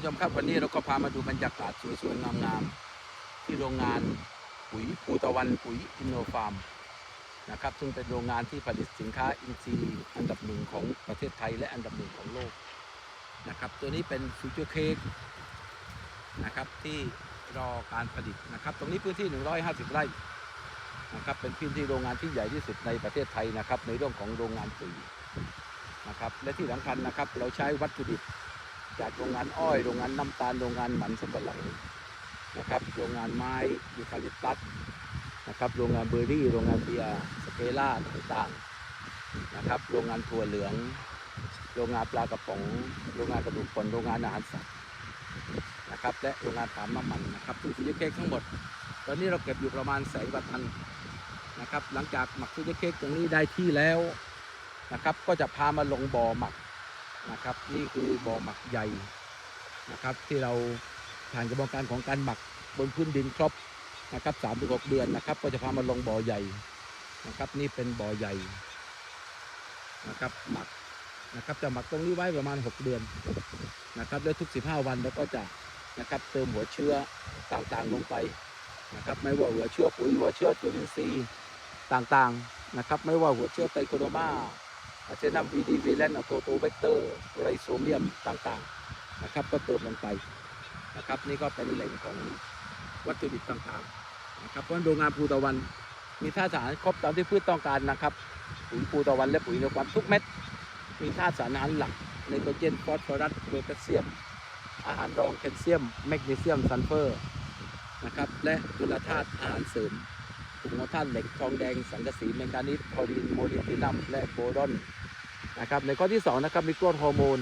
ผู้ชมครับวันนี้เราก็พามาดูบรรยากาศสวยๆงามๆที่โรงงานปุ๋ยภูตะวันปุ๋ยอินโนฟาร์มนะครับซึ่งเป็นโรงงานที่ผลิตสินค้าอินทรีย์อันดับหนึ่งของประเทศไทยและอันดับหนึ่งของโลกนะครับตัวนี้เป็นฟิวเจอร์เค้กนะครับที่รอการผลิตนะครับ ตรงนี้พื้นที่ 150 ไร่นะครับเป็นพื้นที่โรงงานที่ใหญ่ที่สุดในประเทศไทยนะครับในเรื่องของโรงงานปุ๋ยนะครับและที่สำคัญนะครับเราใช้วัตถุดิบ จากโรงงานอ้อยโรงงานน้ำตาลโรงงานหมันสำปะหลังนะครับโรงงานไม้ยูคาลิปตัสนะครับโรงงานเบอร์รี่โรงงานเบียร์สเปร่าต่างๆนะครับโรงงานถั่วเหลือง โรงงานปลากระป๋องโรงงานกระดูกป่นโรงงานอาหารสัตว์นะครับและโรงงานถามน้ำมันนะครับซึ่งฟิวเจอร์เค้กทั้งหมด ตอนนี้เราเก็บอยู่ประมาณแสนกว่าตันนะครับหลังจากหมักฟิวเจอร์เค้กตรงนี้ได้ที่แล้วนะครับก็จะพามาลงบ่อหมัก นะครับ นี่คือบ่อหมักใหญ่นะครับ ที่เราผ่านกระบวนการของการหมักบนพื้นดินครบนะครับสามถึงหกเดือนนะครับ ก็จะพามาลงบ่อใหญ่นะครับ นี่เป็นบ่อใหญ่นะครับหมักนะครับจะหมักตรงนี้ไว้ประมาณ 6 เดือนนะครับแล้วทุก 15 วันเราก็จะนะครับเติมหัวเชื้อต่างๆลงไปนะครับ ไม่ว่าหัวเชื้อปุ๋ยหัวเชื้อจุลินทรีย์ต่างๆนะครับ ไม่ว่าหัวเชื้อไตโคโดมา อาจจะนำวีดีวีแลนอะโตโตเวกเตอร์ไรโซเมียมต่างๆนะครับ ก็เติมลงไปนะครับ นี่ก็เป็นแหล่งของวัตถุดิบต่างๆนะครับเพราะโรงงานภูตะวันมีธาตุสารครบตามที่พืชต้องการนะครับปุ๋ยภูตะวันและปุ๋ยในความทุกเม็ดมีธาตุสารอาหารหลักไนโตรเจนฟอสฟอรัสโพแทสเซียม อาหารรองแคลเซียมแมกนีเซียมซัลเฟอร์นะครับและจุลธาตุอาหารเสริมกลุ่มของธาตุเหล็กทองแดงสังกะสีแมงกานีสคลอรีนโมลิบดินัมและโบรอน นะครับในข้อที่2นะครับมีกรดฮอร์โมน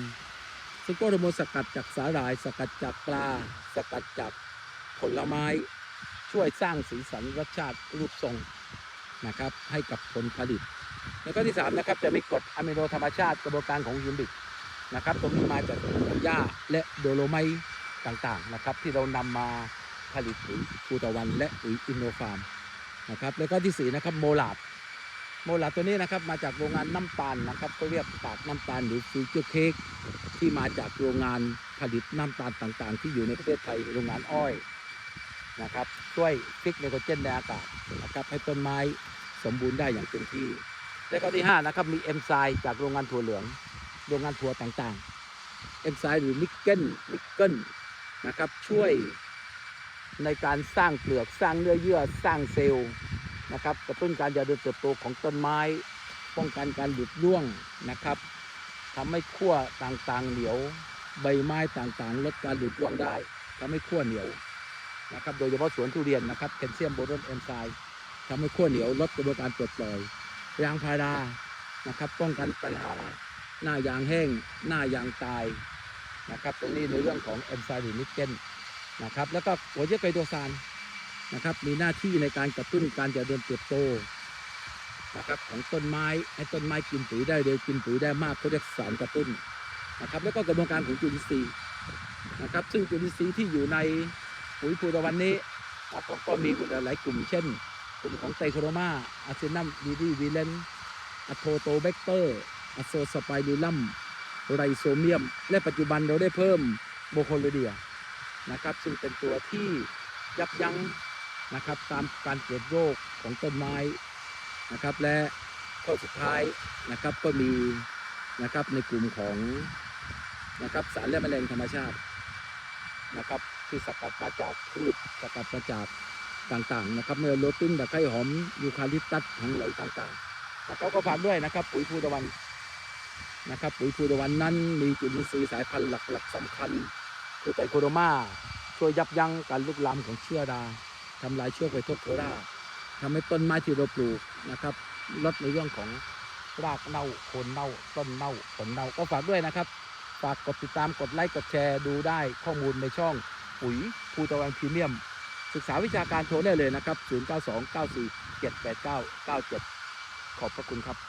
ซึ่งกรดฮอร์โมนสกัดจากสาหร่าย สกัดจากปลา สกัดจากผลไม้ช่วยสร้างสีสันรสชาติรูปทรงนะครับให้กับผลผลิต ในข้อที่3นะครับจะมีกรดอะมิโนธรรมชาติกระบวนการของฮิวมิกนะครับตรงนี้มาจากหญ้าและโดโลไมต์ต่างๆนะครับที่เรานำมาผลิตปุ๋ยปูตะวันและปุ๋ยอินโนฟาร์มนะครับแล้วก็ที่สี่นะครับโมลาด โมลาตัวนี้นะครับมาจากโรงงานน้ำตาลนะครับ ก็เรียกปากน้ำตาลหรือฟิวเจอร์เค้กที่มาจากโรงงานผลิตน้ำตาลต่างๆ ที่อยู่ในประเทศไทยโรงงานอ้อยนะครับช่วยฟิกไนโตรเจนในอากาศนะครับให้ต้นไม้สมบูรณ์ได้อย่างเต็มที่ และข้อที่5นะครับมีเอนไซม์จากโรงงานถั่วเหลือง โรงงานถั่วต่างๆเอนไซม์หรือนิกเกิลนิกเกิลนะครับช่วยในการสร้างเปลือกสร้างเนื้อเยื่อสร้างเซลล์ นะครับกระตุ้นการเจริญเติบโตของต้นไม้ ป้องกันการหลุดร่วงนะครับทำให้ขั้วต่างๆเหนียว ใบไม้ต่างๆ ลดการหลุดร่วงได้ทำให้ขั้วเหนียวนะครับ โดยเฉพาะสวนทุเรียนนะครับแคลเซียมโบรอนเอนไซม์ทำให้ขั้วเหนียวลดกระบวนการปลดปล่อยยางพารานะครับ ป้องกันปัญหาหน้ายางแห้ง หน้ายางตายนะครับ ตรงนี้ในเรื่องของเอนไซม์หรือนิกเกิลนะครับ แล้วก็หัวเชื้อไกโตซาน นะครับ มีหน้าที่ในการกระตุ้นการเจริญเติบโตนะครับของต้นไม้ให้ต้นไม้กินปุ๋ยได้เร็วกินปุ๋ยได้มากเขาเรียกสารกระตุ้นนะครับ แล้วก็กระบวนการของจุลินทรีย์นะครับ ซึ่งจุลินทรีย์ที่อยู่ในปุ๋ยภูตะวันนี้ก็มีหลายกลุ่มเช่น กลุ่มของไตโครมาอาร์เซนัมดีดีวีเลนอะโทโตเบกเตอร์อะโซสไปรูลัมไรโซเมียม และปัจจุบันเราได้เพิ่มโมโคลเดียนะครับ ซึ่งเป็นตัวที่ยับยั้ง นะครับ ตามการเกิดโรคของต้นไม้นะครับ และข้อสุดท้ายนะครับก็มีนะครับในกลุ่มของนะครับสารและแมลงธรรมชาตินะครับที่สกัดมาจากพืชสกัดมาจากต่างๆนะครับเมื่อโรตุนตะไคร้หอมยูคาลิปตัสทั้งหลายต่างๆนะครับก็ฝากด้วยนะครับ ปุ๋ยภูตะวันนะครับ ปุ๋ยภูตะวันนั้นมีจุลินทรีย์สายพันธุ์หลักๆสำคัญคือไตโคโดมาช่วยยับยั้งการลุกลามของเชื้อรา ทำลายเชื้อไฟโทษโคราทำให้ต้นไม้ที่เราปลูกนะครับ ลดในเรื่องของรากเน่าโคนเน่าต้นเน่าผลเน่าก็ฝากด้วยนะครับ ฝากกดติดตามกดไลค์กดแชร์ดูได้ข้อมูลในช่องปุ๋ยภูตะวันพรีเมียม ศึกษาวิชาการโทรได้เลยนะครับ 0929478997 ขอบพระคุณครับ